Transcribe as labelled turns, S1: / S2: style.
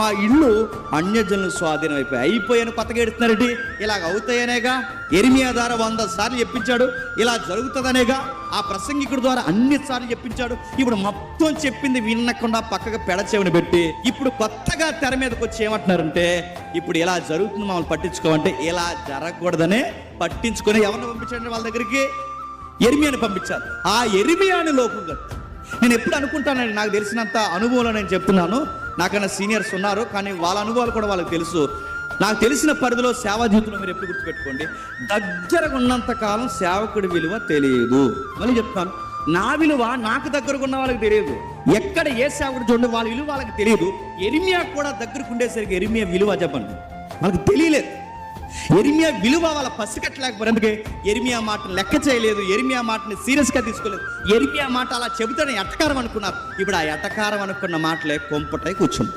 S1: మా ఇల్లు అన్యజనులు స్వాధీనం అయిపోయి అయిపోయాను కొత్తగా ఎడుతున్నారండి ఇలాగ అవుతాయనేగా? ఎరిమియా ద్వారా వంద సార్లు చెప్పించాడు. ఇలా జరుగుతుందనేగా? ఆ ప్రసంగికుడి ద్వారా అన్ని సార్లు చెప్పించాడు. ఇప్పుడు మొత్తం చెప్పింది వినకుండా పక్కగా పెడచెవిని పెట్టి ఇప్పుడు కొత్తగా తెర మీదకి వచ్చి ఏమంటున్నారంటే ఇప్పుడు ఇలా జరుగుతుంది మమ్మల్ని పట్టించుకోమంటే ఇలా జరగకూడదనే పట్టించుకొని ఎవరిని పంపించండి వాళ్ళ దగ్గరికి? ఎరిమియాని పంపించారు. ఆ ఎరిమియాని లోపం నేను ఎప్పుడు అనుకుంటానండి నాకు తెలిసినంత అనుభవంలో నేను చెప్తున్నాను. నాకన్నా సీనియర్స్ ఉన్నారు కానీ వాళ్ళ అనుభవాలు కూడా వాళ్ళకి తెలుసు. నాకు తెలిసిన పరిధిలో సేవా జీవితంలో మీరు ఎప్పుడు గుర్తుపెట్టుకోండి. దగ్గరగా ఉన్నంత కాలం సేవకుడి విలువ తెలియదు. మళ్ళీ చెప్తాను. నా విలువ నాకు దగ్గరకు ఉన్న వాళ్ళకి తెలియదు. ఎక్కడ ఏ సేవకుడు చూడండి వాళ్ళ విలువ వాళ్ళకి తెలియదు. ఎరిమియా కూడా దగ్గరకు ఉండేసరికి ఎరిమియా విలువ చెప్పండి. వాళ్ళకి తెలియలేదు. ఎరిమియా విలువ వాళ్ళ పసిగట్టలేకపోయారు అందుకే ఎరిమియా మాటను లెక్క చేయలేదు ఎరిమియా మాటని సీరియస్గా తీసుకోలేదు. ఎరిమియా మాట అలా చెబుతానే ఎటకారం అనుకున్నారు. ఇప్పుడు ఆ ఎటకారం అనుకున్న మాటలే కొంపటై కూర్చుంది.